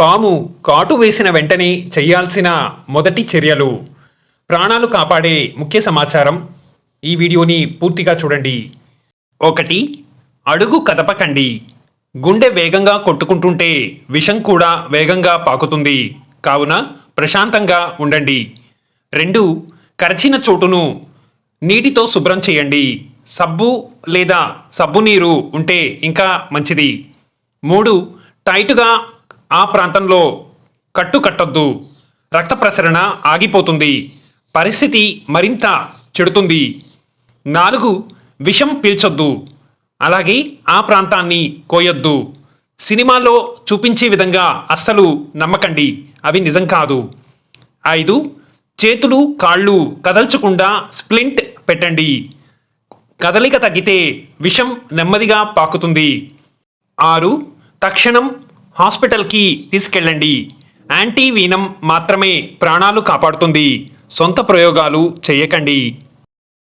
పాము కాటు వేసిన వెంటనే చేయాల్సిన మొదటి చర్యలు. ప్రాణాలు కాపాడే ముఖ్య సమాచారం ఈ వీడియోని పూర్తిగా చూడండి. ఒకటి అడుగు కదపకండి. గుండె వేగంగా కొట్టుకుంటుంటే విషం కూడా వేగంగా పాకుతుంది. కావున ప్రశాంతంగా ఉండండి. రెండు కరచిన చోటును నీటితో శుభ్రం చేయండి. సబ్బు లేదా సబ్బు నీరు ఉంటే ఇంకా మంచిది. మూడు టైట్గా ఆ ప్రాంతంలో కట్టు కట్టొద్దు. రక్త ప్రసరణ ఆగిపోతుంది. పరిస్థితి మరింత చెడుతుంది. నాలుగు విషం పీల్చొద్దు. అలాగే ఆ ప్రాంతాన్ని కోయొద్దు. సినిమాలో చూపించే విధంగా అస్సలు నమ్మకండి. అవి నిజం కాదు. ఐదు చేతులు కాళ్ళు కదల్చకుండా స్ప్లింట్ పెట్టండి. కదలిక తగ్గితే విషం నెమ్మదిగా పాకుతుంది. ఆరు తక్షణం హాస్పిటల్కి తీసుకెళ్ళండి. యాంటీవీనం మాత్రమే ప్రాణాలు కాపాడుతుంది. సొంత ప్రయోగాలు చేయకండి.